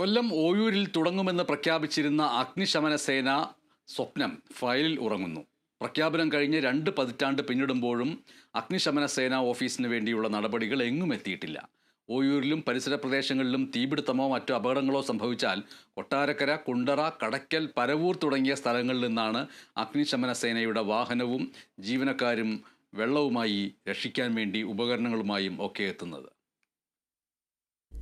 കൊല്ലം ഓയൂരിൽ തുടങ്ങുമെന്ന് പ്രഖ്യാപിച്ചിരുന്ന അഗ്നിശമന സേന സ്വപ്നം ഫയലിൽ ഉറങ്ങുന്നു. പ്രഖ്യാപനം കഴിഞ്ഞ് രണ്ട് പതിറ്റാണ്ട് പിന്നിടുമ്പോഴും അഗ്നിശമന സേന ഓഫീസിന് വേണ്ടിയുള്ള നടപടികൾ എങ്ങും എത്തിയിട്ടില്ല. ഓയൂരിലും പരിസര പ്രദേശങ്ങളിലും തീപിടുത്തമോ മറ്റു അപകടങ്ങളോ സംഭവിച്ചാൽ കൊട്ടാരക്കര കുണ്ടറ കടയ്ക്കൽ പരവൂർ തുടങ്ങിയ സ്ഥലങ്ങളിൽ നിന്നാണ് അഗ്നിശമന സേനയുടെ വാഹനവും ജീവനക്കാരും വെള്ളവുമായി രക്ഷിക്കാൻ വേണ്ടി ഉപകരണങ്ങളുമായും ഒക്കെ എത്തുന്നത്.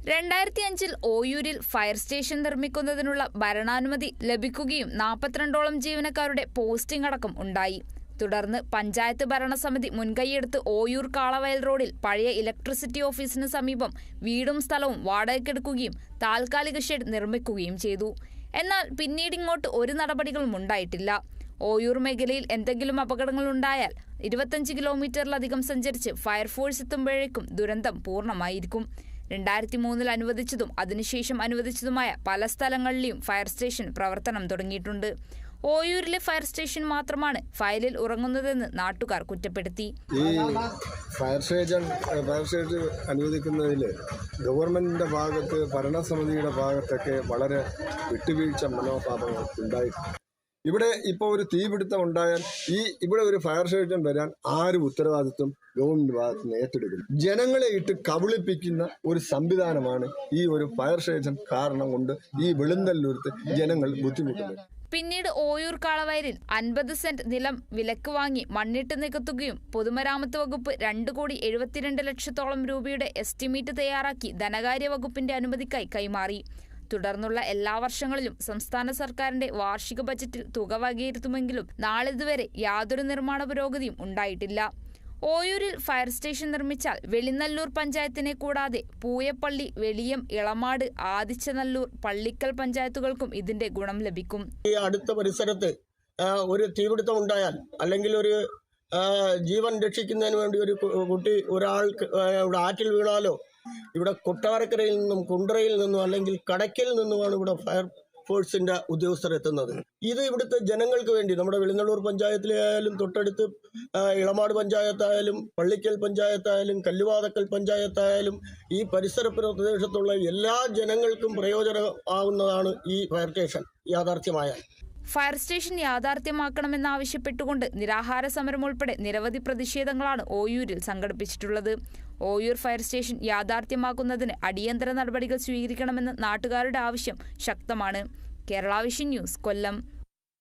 രണ്ടായിരത്തി അഞ്ചിൽ ഓയൂരിൽ ഫയർ സ്റ്റേഷൻ നിർമ്മിക്കുന്നതിനുള്ള ഭരണാനുമതി ലഭിക്കുകയും നാൽപ്പത്തിരണ്ടോളം ജീവനക്കാരുടെ പോസ്റ്റിംഗ് അടക്കം ഉണ്ടായി. തുടർന്ന് പഞ്ചായത്ത് ഭരണസമിതി മുൻകൈയെടുത്ത് ഓയൂർ കാളവയൽ റോഡിൽ പഴയ ഇലക്ട്രിസിറ്റി ഓഫീസിന് സമീപം വീടും സ്ഥലവും വാടകയ്ക്കെടുക്കുകയും താൽക്കാലിക ഷെഡ് നിർമ്മിക്കുകയും ചെയ്തു. എന്നാൽ പിന്നീട് ഇങ്ങോട്ട് ഒരു നടപടികളും ഉണ്ടായിട്ടില്ല. ഓയൂർ മേഖലയിൽ എന്തെങ്കിലും അപകടങ്ങൾ ഉണ്ടായാൽ ഇരുപത്തഞ്ച് കിലോമീറ്ററിലധികം സഞ്ചരിച്ച് ഫയർഫോഴ്സ് എത്തുമ്പോഴേക്കും ദുരന്തം പൂർണമായിരിക്കും. രണ്ടായിരത്തി മൂന്നിൽ അനുവദിച്ചതും അതിനുശേഷം അനുവദിച്ചതുമായ പല സ്ഥലങ്ങളിലെയും ഫയർ സ്റ്റേഷൻ പ്രവർത്തനം തുടങ്ങിയിട്ടുണ്ട്. ഓയൂരിലെ ഫയർ സ്റ്റേഷൻ മാത്രമാണ് ഫയലിൽ ഉറങ്ങുന്നതെന്ന് നാട്ടുകാർ കുറ്റപ്പെടുത്തി. ഈ ഫയർ സ്റ്റേഷൻ ഫയർ സ്റ്റേഷൻ അനുവദിക്കുന്നതിൽ ഗവൺമെന്റിന്റെ ഭാഗത്ത് ഭരണസമിതിയുടെ ഭാഗത്തൊക്കെ വളരെ വിട്ടുവീഴ്ച മനോഭാവങ്ങൾ ഉണ്ടായിട്ടുണ്ട്. ഇവിടെ ഇപ്പോൾ ഒരു തീപിടുത്തം ഉണ്ടായാൽ ഈ ഇവിടെ ഒരു ഫയർ സ്റ്റേഷൻ വരാൻ ആരും ഉത്തരവാദിത്വം ഗവൺമെന്റ് ഭാഗത്ത് നിന്ന് ഏറ്റെടുക്കുന്നു ജനങ്ങളെ ഇട്ട് കബളിപ്പിക്കുന്ന ഒരു സംവിധാനമാണ് ഈ ഒരു ഫയർ സ്റ്റേഷൻ കാരണം കൊണ്ട് ഈ വെളുന്തല്ലൂരത്ത് ജനങ്ങൾ ബുദ്ധിമുട്ടുന്നത്. പിന്നീട് ഓയൂർ കാളവയലിൽ അൻപത് സെന്റ് നിലം വിലക്ക് വാങ്ങി മണ്ണിട്ട് നികത്തുകയും പൊതുമരാമത്ത് വകുപ്പ് രണ്ട് കോടി എഴുപത്തിരണ്ട് ലക്ഷത്തോളം രൂപയുടെ എസ്റ്റിമേറ്റ് തയ്യാറാക്കി ധനകാര്യ വകുപ്പിന്റെ അനുമതിക്കായി കൈമാറി. തുടർന്നുള്ള എല്ലാ വർഷങ്ങളിലും സംസ്ഥാന സർക്കാരിന്റെ വാർഷിക ബജറ്റിൽ തുക വകയിരുത്തുമെങ്കിലും നാളിതുവരെ യാതൊരു നിർമ്മാണ പുരോഗതിയും ഉണ്ടായിട്ടില്ല. ഓയൂരിൽ ഫയർ സ്റ്റേഷൻ നിർമ്മിച്ചാൽ വെളിനല്ലൂർ പഞ്ചായത്തിനെ കൂടാതെ പൂയപ്പള്ളി വെളിയം ഇളമാട് ആദിച്ചനല്ലൂർ പള്ളിക്കൽ പഞ്ചായത്തുകൾക്കും ഇതിന്റെ ഗുണം ലഭിക്കും. ഈ അടുത്ത പരിസരത്ത് ഒരു തീപിടുത്തം ഉണ്ടായാൽ അല്ലെങ്കിൽ ഒരു ജീവൻ രക്ഷിക്കുന്നതിന് വേണ്ടി ഒരു കുട്ടി ഒരാൾക്ക് ആറ്റിൽ വീണാലോ ഇവിടെ കൊട്ടാരക്കരയിൽ നിന്നും കുണ്ടറയിൽ നിന്നും അല്ലെങ്കിൽ കടയ്ക്കൽ നിന്നുമാണ് ഇവിടെ ഫയർ ഫോഴ്സിന്റെ ഉദ്യോഗസ്ഥർ എത്തുന്നത്. ഇത് ഇവിടുത്തെ ജനങ്ങൾക്ക് വേണ്ടി നമ്മുടെ വെളിനള്ളൂർ പഞ്ചായത്തിലെ ആയാലും തൊട്ടടുത്ത് ഇളമാട് പഞ്ചായത്തായാലും പള്ളിക്കൽ പഞ്ചായത്തായാലും കല്ലുവാതക്കൽ പഞ്ചായത്തായാലും ഈ പരിസര പ്രദേശത്തുള്ള എല്ലാ ജനങ്ങൾക്കും പ്രയോജനമാകുന്നതാണ് ഈ ഫയർ സ്റ്റേഷൻ യാഥാർത്ഥ്യമായാൽ. ഫയർ സ്റ്റേഷൻ യാഥാർത്ഥ്യമാക്കണമെന്നാവശ്യപ്പെട്ടുകൊണ്ട് നിരാഹാര സമരം ഉൾപ്പെടെ നിരവധി പ്രതിഷേധങ്ങളാണ് ഓയൂരിൽ സംഘടിപ്പിച്ചിട്ടുള്ളത്. ഓയൂർ ഫയർ സ്റ്റേഷൻ യാഥാർത്ഥ്യമാക്കുന്നതിന് അടിയന്തര നടപടികൾ സ്വീകരിക്കണമെന്ന് നാട്ടുകാരുടെ ആവശ്യം ശക്തമാണ്. Kerala vision news Kollam.